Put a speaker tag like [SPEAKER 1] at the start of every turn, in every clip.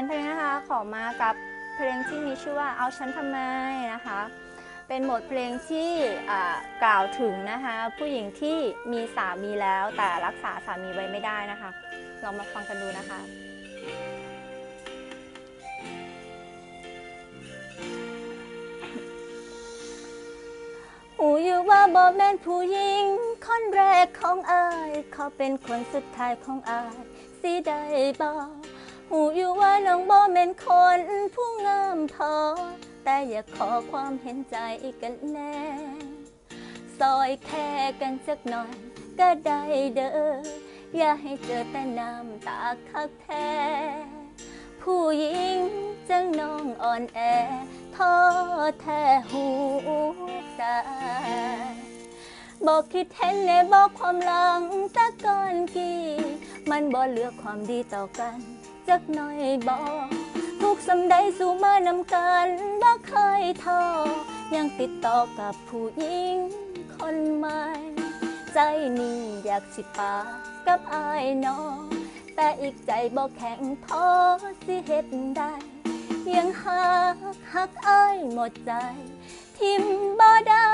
[SPEAKER 1] นเพลงนะคะ ขอมากับเพลงที่มีชื่อว่าเอาฉันทำไมนะคะ เป็นบทเพลงที่อ่ากล่าวถึงนะคะ ผู้หญิงที่มีสามีแล้วแต่รักษาสามีไว้ไม่ได้นะคะ ลองมาฟังกันดูนะคะหูอยู่ว่าบอแม่นผู้หญิงคนแรกของอาย เขาเป็นคนสุดท้ายของอาย สิได้บอก หูอยู่ว่าน้องบอแม่นคนผู้งามพอ แต่อย่าขอความเห็นใจกันแน่ซอยแค่กันสักหน่อยก็ได้เด้ออย่าให้เจอแต่น้ำตาคักแท้ผู้หญิงจังน้องอ่อนแอท้อแท้หัวใจบอกคิดเห็นในบอกความหลังตะก่อนกี่ มันบ่เลือกความดีต่อกัน จักหน่อยบอกทุกสำใดสู่มานำกันบ่เคยท้อยังติดต่อกับผู้หญิงคนใหม่ ใจนี่อยากสิปากับอายน้องแต่อีกใจบอกแข็งพอสิเฮ็ดได้ยังหักหักอายหมดใจ ทิมบ่ได้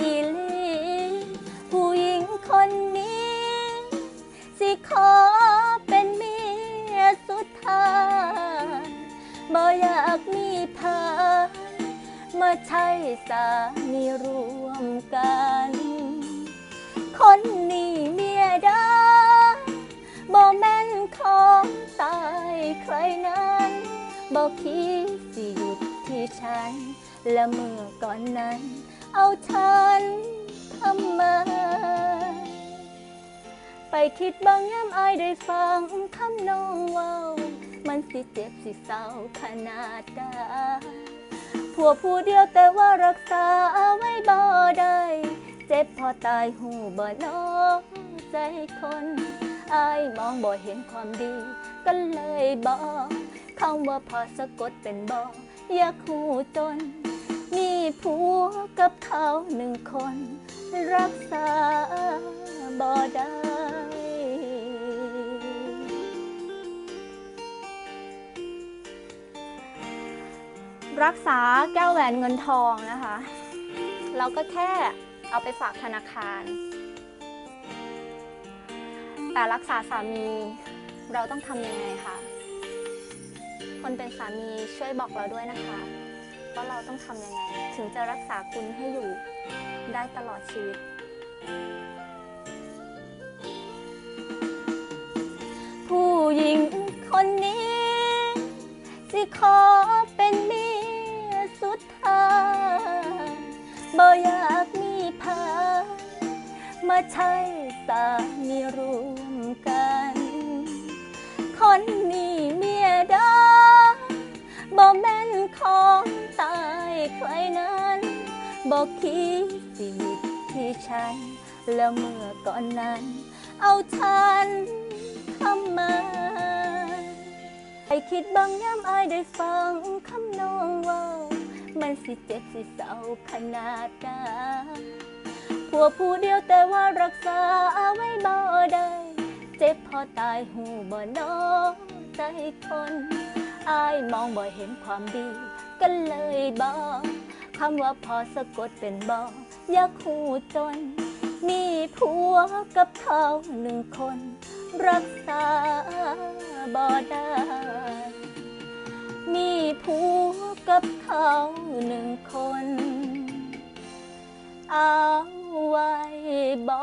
[SPEAKER 1] อีลีผู้หญิงคนนี้ สิขอ ข้ายบ่อยากมีพายมาใช้สามีรวมกัน คนนี้เมียได้บ่แม่นของตายใครนั้นบ่คิดสิหยุดที่ฉัน และเมื่อก่อนนั้น เอาฉันทำไมไปคิดบางย้ำอายได้ฟังคำน้องว้า มันสิเจ็บสิเศร้าขนาดใดผัวผู้เดียวแต่ว่ารักษาไว้บ่ได้เจ็บพอตายหูบ่นอใจคนอายมองบ่เห็นความดี ก็เลยบอกคำว่าพอสะกดเป็นบออยากหูจน มีผัวกับเขาหนึ่งคน รักษาบ่ได้ รักษาแก้วแหวนเงินทองนะคะ เราก็แค่เอาไปฝากธนาคาร แต่รักษาสามีเราต้องทำยังไงคะคนเป็นสามีช่วยบอกเราด้วยนะคะว่าเราต้องทำยังไง ถึงจะรักษาคุณให้อยู่ได้ตลอดชีวิต ใช้สามีรวมกัน คนนี้เมียดาบ่แม่นของตายใครนั้นบอกคิดสิดที่ฉัน แล้วเมื่อก่อนนั้น เอาฉันทำไมไอคิดบางย้ำอายได้ฟังคำนองว่า มันสิเจ็บสิเศร้าขนาดใด ผัวผู้เดียวแต่ว่ารักษาไว้บ่ได้ เจ็บพอตายหูบ่นอใจคนอายมองบ่เห็นความดีก็เลยบอกคำว่าพอสะกดเป็นบออยากหูจน มีผัวกับเขาหนึ่งคน รักษาบ่ได้มีผัวกับเขาหนึ่งคน เอา บ่